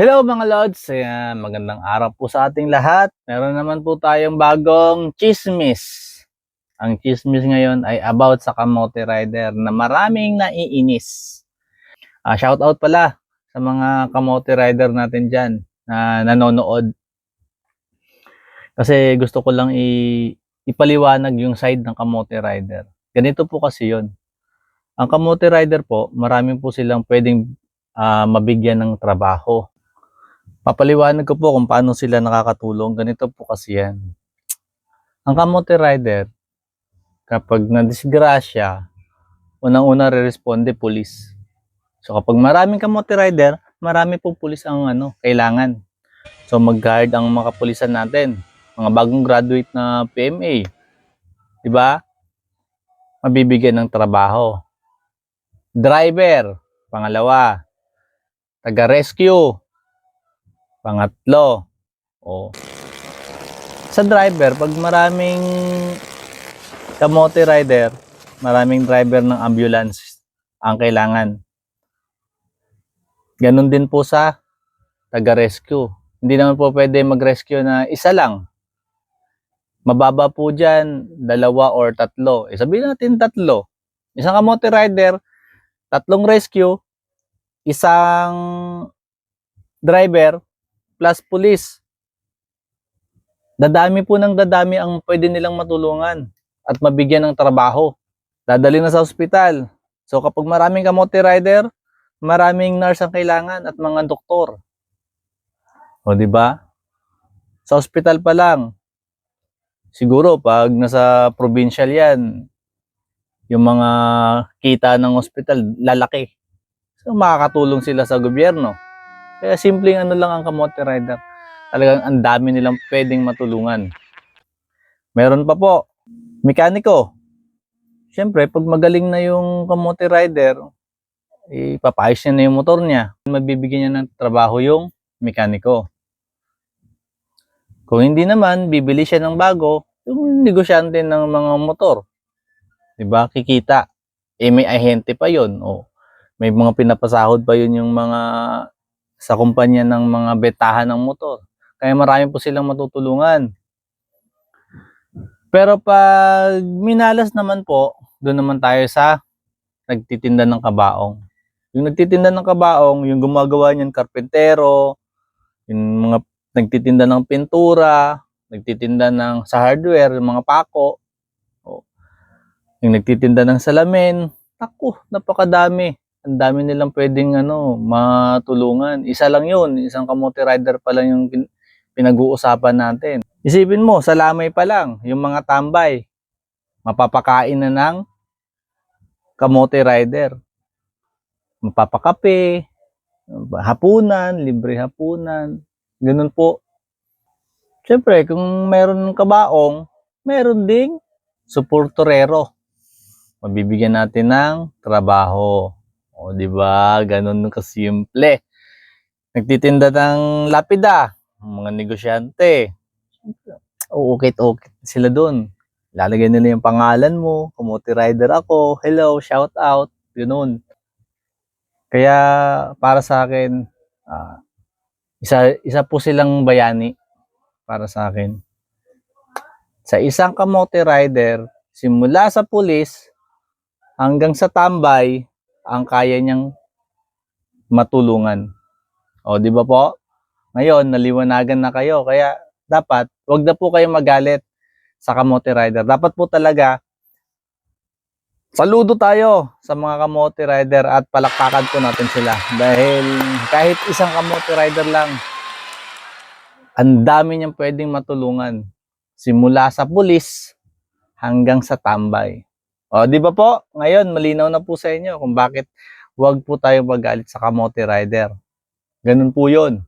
Hello mga Lods, Ayan, magandang araw po sa ating lahat. Meron naman po tayong bagong chismis. Ang chismis ngayon ay about sa kamote rider na maraming naiinis. Ah, shout out pala sa mga kamote rider natin dyan na nanonood. Kasi gusto ko lang i- ipaliwanag yung side ng kamote rider. Ganito po kasi yon. Ang kamote rider po, marami po silang pwedeng ah, mabigyan ng trabaho. Papaliwanag ko po kung paano sila nakakatulong. Ganito po kasi yan. Ang kamote rider, kapag nadisgrasya, unang-una re-responde pulis. So kapag maraming kamote rider, marami po pulis ang ano, kailangan. So mag-guard ang mga kapulisan natin. Mga bagong graduate na PMA. 'Di ba? Mabibigyan ng trabaho. Driver, pangalawa. Taga-rescue, Pangatlo, o sa driver, pag maraming kamote rider, maraming driver ng ambulance ang kailangan. Ganon din po sa taga-rescue. Hindi naman po pwede mag-rescue na isa lang. Mababa po dyan, dalawa or tatlo. Eh, sabihin natin tatlo. Isang kamote rider, tatlong rescue, isang driver, plus police. Dadami po ng dadami ang pwede nilang matulungan at mabigyan ng trabaho. Dadali na sa ospital. So kapag maraming kamote rider, maraming nurse ang kailangan at mga doktor. O di ba? Sa ospital pa lang. Siguro pag nasa provincial 'yan, yung mga kita ng ospital lalaki. So makakatulong sila sa gobyerno. Kaya simpleng ano lang ang kamote rider. Talagang ang dami nilang pwedeng matulungan. Meron pa po, mekaniko. Siyempre, pag magaling na yung kamote rider, ipapayos niya na yung motor niya. Mabibigyan niya ng trabaho yung mekaniko. Kung hindi naman, bibili siya ng bago, yung negosyante ng mga motor. 'Di ba? Kikita. Eh may ahente pa 'yon. O may mga pinapasahod pa 'yon yung mga sa kumpanya ng mga betahan ng motor. Kaya marami po silang matutulungan. Pero pag minalas naman po, doon naman tayo sa nagtitinda ng kabaong. Yung nagtitinda ng kabaong, yung gumagawa niyan karpentero, yung mga nagtitinda ng pintura, nagtitinda ng sa hardware, yung mga pako, yung nagtitinda ng salamin, naku, napakadami ang dami nilang pwedeng ano, matulungan. Isa lang yun, isang kamote rider pa lang yung pin- pinag-uusapan natin. Isipin mo, sa lamay pa lang, yung mga tambay, mapapakain na ng kamote rider. Mapapakape, hapunan, libre hapunan, ganun po. Siyempre, kung meron ng kabaong, meron ding suportorero. Mabibigyan natin ng trabaho. O, di ba? Ganun kasimple. Nagtitinda ng lapida, mga negosyante. Uukit-ukit sila doon. Lalagay nila yung pangalan mo, kamote rider ako, hello, shout out, ganun. Kaya para sa akin, ah, isa, isa po silang bayani para sa akin. Sa isang kamote rider, simula sa pulis hanggang sa tambay, ang kaya niyang matulungan. O, di ba po? Ngayon, naliwanagan na kayo. Kaya, dapat, wag na po kayo magalit sa kamote rider. Dapat po talaga, saludo tayo sa mga kamote rider at palakpakan po natin sila. Dahil kahit isang kamote rider lang, ang dami niyang pwedeng matulungan. Simula sa pulis hanggang sa tambay. O, di ba po? Ngayon, malinaw na po sa inyo kung bakit wag po tayo magalit sa kamote rider. Ganun po yun.